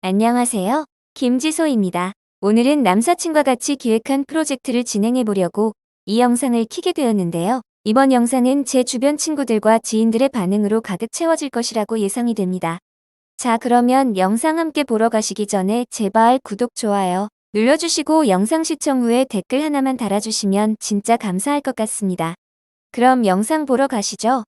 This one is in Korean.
안녕하세요. 김지소입니다. 오늘은 남사친과 같이 기획한 프로젝트를 진행해 보려고 이 영상을 키게 되었는데요. 이번 영상은 제 주변 친구들과 지인들의 반응으로 가득 채워질 것이라고 예상이 됩니다. 자, 그러면 영상 함께 보러 가시기 전에 제발 구독, 좋아요 눌러주시고 영상 시청 후에 댓글 하나만 달아주시면 진짜 감사할 것 같습니다. 그럼 영상 보러 가시죠.